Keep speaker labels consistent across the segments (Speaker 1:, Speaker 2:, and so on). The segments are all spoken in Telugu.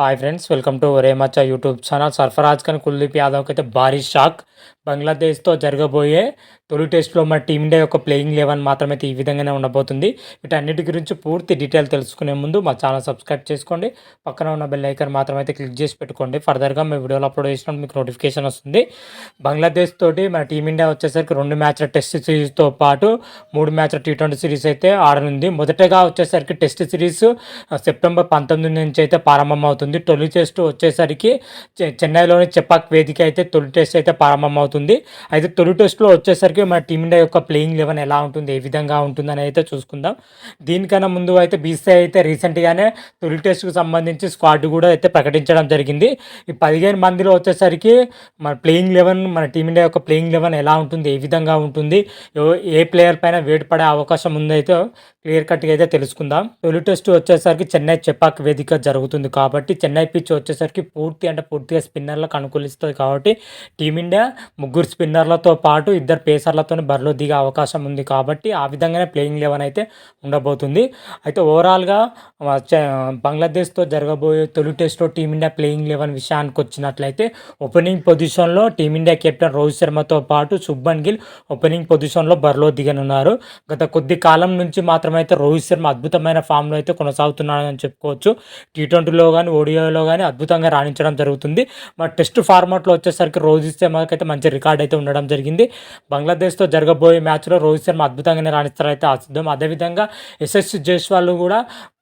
Speaker 1: Hi friends welcome to Remachcha YouTube channel Sarfaraz Khan Kuldeep యాదవ్కి అయితే భారీ షాక్ బంగ్లాదేశ్తో జరగబోయే తొలి టెస్ట్లో మన టీమిండియా యొక్క ప్లేయింగ్ లెవెన్ మాత్రం అయితే ఈ విధంగానే ఉండబోతుంది. వీటన్నిటి గురించి పూర్తి డీటెయిల్ తెలుసుకునే ముందు మా ఛానల్ సబ్స్క్రైబ్ చేసుకోండి. పక్కన ఉన్న బెల్ ఐకన్ మాత్రం అయితే క్లిక్ చేసి పెట్టుకోండి. ఫర్దర్గా మీ వీడియోలు అప్లోడ్ చేసినప్పుడు మీకు నోటిఫికేషన్ వస్తుంది. బంగ్లాదేశ్ తోటి మన టీమిండియా వచ్చేసరికి రెండు మ్యాచ్ల టెస్ట్ సిరీస్తో పాటు మూడు మ్యాచ్ల టీ ట్వంటీ సిరీస్ అయితే ఆడనుంది. మొదటగా వచ్చేసరికి టెస్ట్ సిరీస్ సెప్టెంబర్ పంతొమ్మిది నుంచి అయితే ప్రారంభమవుతుంది. తొలి టెస్ట్ వచ్చేసరికి చె- చెన్నైలోని చెపాక్ వేదిక అయితే తొలి టెస్ట్ అయితే ప్రారంభమవుతుంది. అయితే తొలి టెస్ట్లో వచ్చేసరికి మన టీమిండియా యొక్క ప్లేయింగ్ లెవెన్ ఎలా ఉంటుంది ఏ విధంగా ఉంటుందని అయితే చూసుకుందాం. దీనికన్నా ముందు అయితే బీసీఐ అయితే రీసెంట్గానే తొలి టెస్ట్కి సంబంధించి స్క్వాడ్ కూడా అయితే ప్రకటించడం జరిగింది. ఈ పదిహేను మందిలో వచ్చేసరికి మన ప్లేయింగ్ లెవెన్ మన టీమిండియా యొక్క ప్లేయింగ్ లెవెన్ ఎలా ఉంటుంది ఏ విధంగా ఉంటుంది ఏ ప్లేయర్ పైన వేడి పడే అవకాశం ఉందైతే క్లియర్ కట్గా అయితే తెలుసుకుందాం. తొలి టెస్ట్ వచ్చేసరికి చెన్నై చెపాక్ వేదిక జరుగుతుంది కాబట్టి చెన్నై పిచ్ వచ్చేసరికి పూర్తి అంటే పూర్తిగా స్పిన్నర్లకు అనుకూలిస్తుంది కాబట్టి టీమిండియా ముగ్గురు స్పిన్నర్లతో పాటు ఇద్దరు పేసర్లతో బరిలో దిగే అవకాశం ఉంది కాబట్టి ఆ విధంగానే ప్లేయింగ్ లెవెన్ అయితే ఉండబోతుంది. అయితే ఓవరాల్గా బంగ్లాదేశ్తో జరగబోయే తొలి టెస్ట్లో టీమిండియా ప్లేయింగ్ లెవెన్ విషయానికి వచ్చినట్లయితే ఓపెనింగ్ పొజిషన్లో టీమిండియా కెప్టెన్ రోహిత్ శర్మతో పాటు శుభ్మన్ గిల్ ఓపెనింగ్ పొజిషన్లో బరిలో దిగనున్నారు. గత కొద్ది కాలం నుంచి మాత్రమైతే రోహిత్ శర్మ అద్భుతమైన ఫామ్లో అయితే కొనసాగుతున్నాడని చెప్పుకోవచ్చు. టీ ట్వంటీలో కానీ ఓడియోలో కానీ అద్భుతంగా రాణించడం జరుగుతుంది. మరి టెస్ట్ ఫార్మాట్లో వచ్చేసరికి రోహిత్ శర్మకి అయితే మంచి రికార్డ్ అయితే ఉండడం జరిగింది. బంగ్లాదేశ్తో జరగబోయే మ్యాచ్లో రోహిత్ శర్మ అద్భుతంగానే రాణిస్తారైతే ఆశిద్దాం. అదేవిధంగా ఎస్ఎస్ జైస్వాల్ కూడా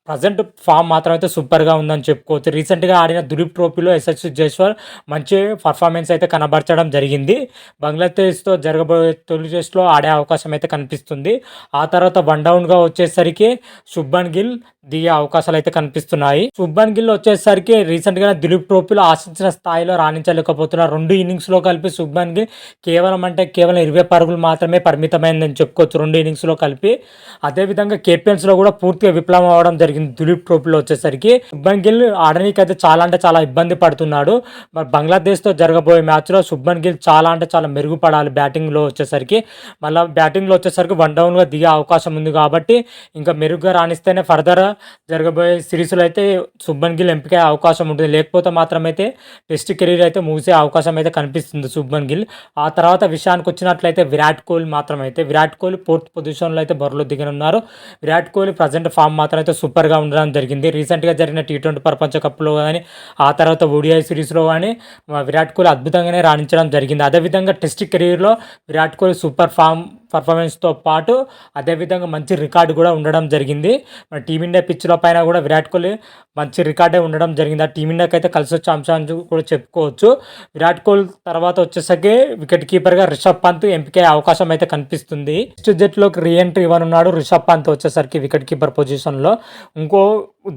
Speaker 1: ప్రజెంట్ ఫామ్ మాత్రం అయితే సూపర్గా ఉందని చెప్పుకోవచ్చు. రీసెంట్గా ఆడిన దులీప్ ట్రోఫీలో ఎస్ఎస్ జైస్వాల్ మంచి పర్ఫార్మెన్స్ అయితే కనబరచడం జరిగింది. బంగ్లాదేశ్తో జరగబోయే తొలి టెస్ట్లో ఆడే అవకాశం అయితే కనిపిస్తుంది. ఆ తర్వాత వన్ డౌన్గా వచ్చేసరికి శుభన్ గిల్ దిగే అవకాశాలు అయితే కనిపిస్తున్నాయి. శుభన్ గిల్ వచ్చేసరికి రీసెంట్గా దిలీప్ ట్రోఫీలో ఆశించిన స్థాయిలో రాణించలేకపోతున్నారు రెండు ఇన్నింగ్స్లో కలిపి శుభన్ గిల్ కేవలం అంటే కేవలం ఇరవై పరుగులు మాత్రమే పరిమితమైందని చెప్పుకోవచ్చు. రెండు ఇన్నింగ్స్లో కలిపి. అదేవిధంగా కేపిఎన్స్లో కూడా పూర్తిగా విప్లవం అవడం జరిగింది. దిలీప్ ట్రోఫీలో వచ్చేసరికి శుభ్మన్ గిల్ ఆడడానికి అయితే చాలా అంటే చాలా ఇబ్బంది పడుతున్నాడు. మరి బంగ్లాదేశ్తో జరగబోయే మ్యాచ్లో శుభ్మన్ గిల్ చాలా అంటే చాలా మెరుగుపడాలి బ్యాటింగ్లో వచ్చేసరికి. మళ్ళీ బ్యాటింగ్లో వచ్చేసరికి వన్ డౌన్గా దిగే అవకాశం ఉంది కాబట్టి ఇంకా మెరుగ్గా రాణిస్తేనే ఫర్దర్ జరగబోయే సిరీస్లో అయితే శుభ్మన్ గిల్ ఎంపిక అవకాశం ఉంటుంది. లేకపోతే మాత్రమైతే టెస్ట్ కెరీర్ అయితే ముగిసే అవకాశం అయితే కనిపిస్తుంది శుభ్మన్ గిల్. ఆ తర్వాత విషయానికి వచ్చినట్లయితే విరాట్ కోహ్లీ మాత్రమైతే విరాట్ కోహ్లీ ఫోర్త్ పొజిషన్లో అయితే బరిలో దిగనున్నారు. విరాట్ కోహ్లీ ప్రజెంట్ ఫామ్ మాత్రం అయితే సూపర్ సూపర్గా ఉండడం జరిగింది. రీసెంట్గా జరిగిన టీ ట్వంటీ ప్రపంచ కప్లో కానీ ఆ తర్వాత ఓడిఐ సిరీస్లో కానీ విరాట్ కోహ్లీ అద్భుతంగానే రాణించడం జరిగింది. అదేవిధంగా టెస్ట్ కెరీర్లో విరాట్ కోహ్లీ సూపర్ ఫామ్ పర్ఫార్మెన్స్తో పాటు అదేవిధంగా మంచి రికార్డు కూడా ఉండడం జరిగింది. మన టీమిండియా పిచ్ల పైన కూడా విరాట్ కోహ్లీ మంచి రికార్డే ఉండడం జరిగింది. ఆ టీమిండియాకి అయితే కలిసి వచ్చే అంశాన్ని కూడా చెప్పుకోవచ్చు. విరాట్ కోహ్లీ తర్వాత వచ్చేసరికి వికెట్ కీపర్గా రిషబ్ పంత్ ఎంపిక అవకాశం అయితే కనిపిస్తుంది. నెక్స్ట్ రీ రీఎంట్రీ ఇవ్వనున్నాడు రిషబ్ పంత్ వచ్చేసరికి వికెట్ కీపర్ పొజిషన్లో. ఇంకో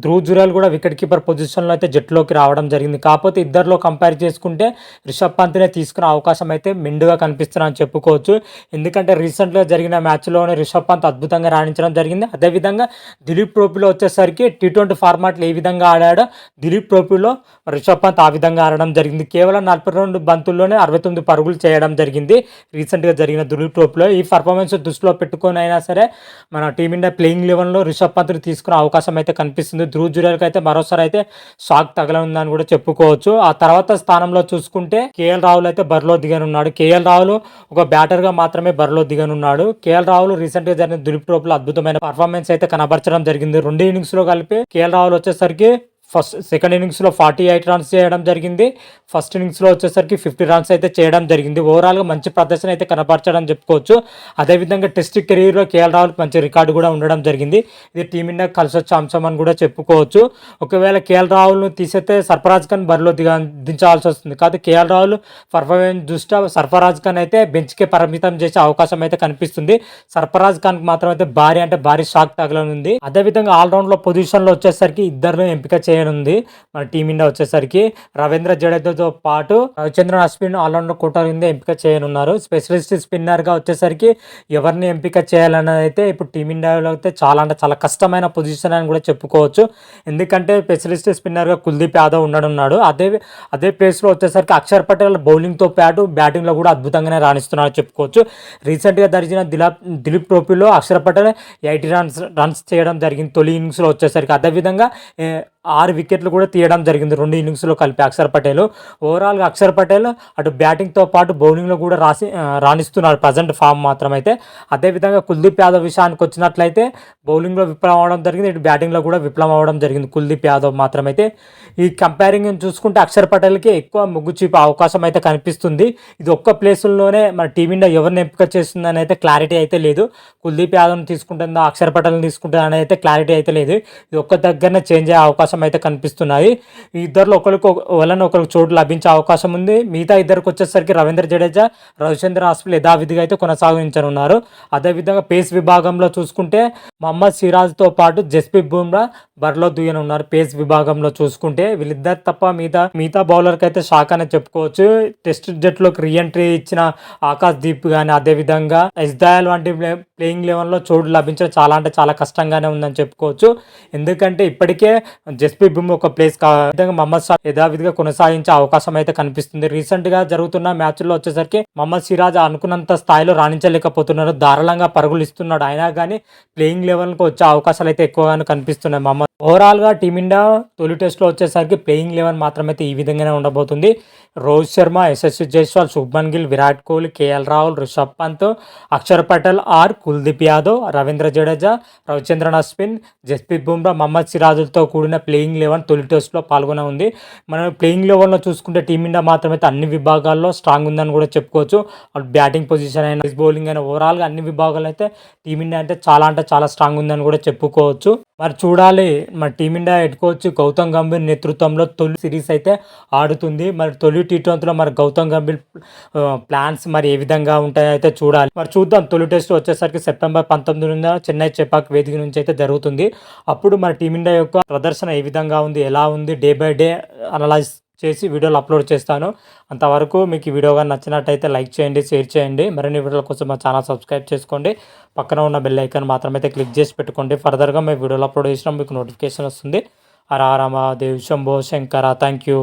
Speaker 1: ధ్రువ్ జురాల్ కూడా వికెట్ కీపర్ పొజిషన్లో అయితే జట్టులోకి రావడం జరిగింది. కాకపోతే ఇద్దరిలో కంపేర్ చేసుకుంటే రిషబ్ పంత్నే తీసుకునే అవకాశం అయితే మెండుగా కనిపిస్తున్నారని చెప్పుకోవచ్చు. ఎందుకంటే రీసెంట్గా జరిగిన మ్యాచ్లోనే రిషబ్ పంత్ అద్భుతంగా రాణించడం జరిగింది. అదేవిధంగా దిలీప్ ట్రోఫీలో వచ్చేసరికి టీ ట్వంటీ ఫార్మాట్లో ఏ విధంగా ఆడాడో దిలీప్ ట్రోఫీలో రిషబ్ పంత్ ఆ విధంగా ఆడడం జరిగింది. కేవలం నలభై రెండు బంతుల్లోనే అరవై తొమ్మిది పరుగులు చేయడం జరిగింది. రీసెంట్గా జరిగిన దిలీప్ ట్రోఫీలో ఈ పర్ఫార్మెన్స్ దృష్టిలో పెట్టుకొని అయినా సరే మన టీమిండియా ప్లేయింగ్ లెవెన్లో రిషబ్ పంత్ని తీసుకునే అవకాశం అయితే కనిపిస్తుంది. ధ్రువ్ జురేల్కి అయితే మరోసారి అయితే షాక్ తగలనుందని కూడా చెప్పుకోవచ్చు. ఆ తర్వాత స్థానంలో చూసుకుంటే కేఎల్ రాహుల్ అయితే బరిలో దిగనున్నాడు. కేఎల్ రాహుల్ ఒక బ్యాటర్గా మాత్రమే బరిలో దిగనున్నాడు. కేఎల్ రాహుల్ రీసెంట్గా జరిగిన దిలీప్ ట్రోఫీలో అద్భుతమైన పర్ఫార్మెన్స్ అయితే కనబరచడం జరిగింది. రెండు ఇన్నింగ్స్లో కలిపి కేఎల్ రాహుల్ వచ్చేసరికి ఫస్ట్ సెకండ్ ఇన్నింగ్స్లో ఫార్టీ ఎయిట్ రన్స్ చేయడం జరిగింది. ఫస్ట్ ఇన్నింగ్స్లో వచ్చేసరికి ఫిఫ్టీ రన్స్ అయితే చేయడం జరిగింది. ఓవరాల్గా మంచి ప్రదర్శన అయితే కనపరచడం చెప్పుకోవచ్చు. అదేవిధంగా టెస్ట్ కెరీర్లో కేఎల్ రాహుల్ మంచి రికార్డు కూడా ఉండడం జరిగింది. ఇది టీమిండియా కలిసి వచ్చే అంశం అని కూడా చెప్పుకోవచ్చు. ఒకవేళ కేఎల్ రాహుల్ను తీసేస్తే సర్ఫరాజ్ ఖాన్ బరిలో దిగా దించాల్సి వస్తుంది. కాదు కేఎల్ రాహుల్ పర్ఫార్మెన్స్ దృష్ట్యా సర్ఫరాజ్ ఖాన్ అయితే బెంచ్కే పరిమితం చేసే అవకాశం అయితే కనిపిస్తుంది. సర్ఫరాజ్ ఖాన్కి మాత్రం అయితే భారీ అంటే భారీ షాక్ తగలనుంది. అదేవిధంగా ఆల్రౌండ్లో పొజిషన్లో వచ్చేసరికి ఇద్దరు ఎంపిక చేయనుంది మన టీమిండియా వచ్చేసరికి రవీంద్ర జడేజాతో పాటు రవిచంద్రన్ అశ్విన్ ఆల్రౌండర్ కోట కింద ఎంపిక చేయనున్నారు. స్పెషలిస్ట్ స్పిన్నర్గా వచ్చేసరికి ఎవరిని ఎంపిక చేయాలన్నది అయితే ఇప్పుడు టీమిండియాలో అయితే చాలా అంటే చాలా కష్టమైన పొజిషన్ అని కూడా చెప్పుకోవచ్చు. ఎందుకంటే స్పెషలిస్ట్ స్పిన్నర్గా కుల్దీప్ యాదవ్ ఉండనున్నాడు. అదే అదే ప్లేస్లో వచ్చేసరికి అక్షర్ పటేల్ బౌలింగ్తో పాటు బ్యాటింగ్లో కూడా అద్భుతంగానే రాణిస్తున్నాడు చెప్పుకోవచ్చు. రీసెంట్గా జరిగిన దిలాప్ దిలీప్ ట్రోఫీలో Akshar Patel eighty runs runs చేయడం జరిగింది. తొలి ఇన్నింగ్స్లో వచ్చేసరికి అదేవిధంగా ఆరు వికెట్లు కూడా తీయడం జరిగింది. రెండు ఇన్నింగ్స్లో కలిపి అక్షర్ పటేల్. ఓవరాల్గా అక్షర్ పటేల్ అటు బ్యాటింగ్తో పాటు బౌలింగ్లో కూడా రాసి రాణిస్తున్నారు రాణిస్తున్నాడు. ప్రజెంట్ ఫామ్ మాత్రం అయితే అదేవిధంగా కుల్దీప్ యాదవ్ విషయానికి వచ్చినట్లయితే బౌలింగ్లో విఫలం అవ్వడం జరిగింది. ఇటు బ్యాటింగ్లో కూడా విఫలం అవ్వడం జరిగింది కుల్దీప్ యాదవ్ మాత్రం అయితే ఈ కంపేరింగ్ చూసుకుంటే అక్షర్ పటేల్కి ఎక్కువ ముగ్గు చూపే అవకాశం అయితే కనిపిస్తుంది. ఇది ఒక్క ప్లేసుల్లోనే మన టీమిండియా ఎవరిని ఎంపిక చేస్తుందని అయితే క్లారిటీ అయితే లేదు. కుల్దీప్ యాదవ్ని తీసుకుంటుందా అక్షర్ పటేల్ని తీసుకుంటుందా అనేది అయితే క్లారిటీ అయితే లేదు. ఇది ఒక్క దగ్గరనే చేంజ్ అయ్యే అవకాశం అయితే కనిపిస్తున్నాయి. ఈ ఇద్దరిలో ఒకరికి వలన ఒకరికి చోటు లభించే అవకాశం ఉంది. మిగతా ఇద్దరికి వచ్చేసరికి రవీంద్ర జడేజా రవిచంద్ర అశ్విన్ యథావిధిగా అయితే కొనసాగించనున్నారు. అదేవిధంగా పేస్ విభాగంలో చూసుకుంటే మహమ్మద్ సిరాజ్తో పాటు జస్ప్రీత్ బుమ్రా బరిలో దుయ్యనున్నారు పేస్ విభాగంలో చూసుకుంటే వీళ్ళిద్దరు తప్ప మిగతా మిగతా బౌలర్కి అయితే షాక్ అనే చెప్పుకోవచ్చు. టెస్ట్ జట్లోకి రీఎంట్రీ ఇచ్చిన ఆకాశ్ దీప్ కానీ అదేవిధంగా ఎస్ వంటి ప్లేయింగ్ లెవెన్లో చోటు లభించడం చాలా అంటే చాలా కష్టంగానే ఉందని చెప్పుకోవచ్చు. ఎందుకంటే ఇప్పటికే జస్పీ బుమ్రా ఒక ప్లేస్ కా విధంగా మహమ్మద్ షా యథావిధిగా కొనసాగించే అవకాశం అయితే కనిపిస్తుంది. రీసెంట్గా జరుగుతున్న మ్యాచ్ల్లో వచ్చేసరికి మహమ్మద్ సిరాజ్ అనుకున్నంత స్థాయిలో రాణించలేకపోతున్నారు. దారుణంగా పరుగులు ఇస్తున్నాడు. అయినా కానీ ప్లేయింగ్ లెవెల్కి వచ్చే అవకాశాలు అయితే ఎక్కువగానే కనిపిస్తున్నాయి మహమ్మద్ ఓవరాల్గా టీమిండియా తొలి టెస్ట్లో వచ్చేసరికి ప్లేయింగ్ లెవెన్ మాత్రమైతే ఈ విధంగానే ఉండబోతుంది. రోహిత్ శర్మ యశస్వి జైస్వాల్ శుభ్మన్ గిల్ విరాట్ కోహ్లీ కేఎల్ రాహుల్ రిషబ్ పంత్ అక్షర్ పటేల్ ఆర్ కుల్దీప్ యాదవ్ రవీంద్ర జడేజా రవిచంద్రన్ అశ్విన్ జస్ప్రీత్ బుమ్రా మహమ్మద్ సిరాజులతో కూడిన ప్లేయింగ్ లెవెన్ తొలి టెస్ట్లో పాల్గొన ఉంది. మనం ప్లేయింగ్ లెవెన్లో చూసుకుంటే టీమిండియా మాత్రమైతే అన్ని విభాగాల్లో స్ట్రాంగ్ ఉందని కూడా చెప్పుకోవచ్చు. బ్యాటింగ్ పొజిషన్ అయినా బౌలింగ్ అయినా ఓవరాల్గా అన్ని విభాగాలు అయితే టీమిండియా అంటే చాలా అంటే చాలా స్ట్రాంగ్ ఉందని కూడా చెప్పుకోవచ్చు. మరి చూడాలి. మరి Team India head coach Gautam Gambhir నేతృత్వంలో తొలి సిరీస్ అయితే ఆడుతుంది. మరి తొలి టీ ట్వంటీలో మరి గౌతమ్ గంభీర్ ప్లాన్స్ మరి ఏ విధంగా ఉంటాయో అయితే చూడాలి. మరి చూద్దాం. తొలి టెస్ట్ వచ్చేసరికి సెప్టెంబర్ పంతొమ్మిది నుండి చెన్నై చెపాక్ వేదిక నుంచి అయితే జరుగుతుంది. అప్పుడు మన టీమిండియా యొక్క ప్రదర్శన ఏ విధంగా ఉంది? ఎలా ఉంది? డే బై డే అనలైజ్ చేసి వీడియోలు అప్లోడ్ చేస్తాను. అంతవరకు మీకు ఈ వీడియో కానీ నచ్చినట్టయితే లైక్ చేయండి షేర్ చేయండి. మరిన్ని వీడియోల కోసం మా ఛానల్ సబ్స్క్రైబ్ చేసుకోండి. పక్కన ఉన్న బెల్ ఐకాన్ మాత్రమైతే క్లిక్ చేసి పెట్టుకోండి. ఫర్దర్గా మేము వీడియోలు అప్లోడ్ చేసినా మీకు నోటిఫికేషన్ వస్తుంది. హర హర మహాదేవ్ శంభో శంకర. Thank you.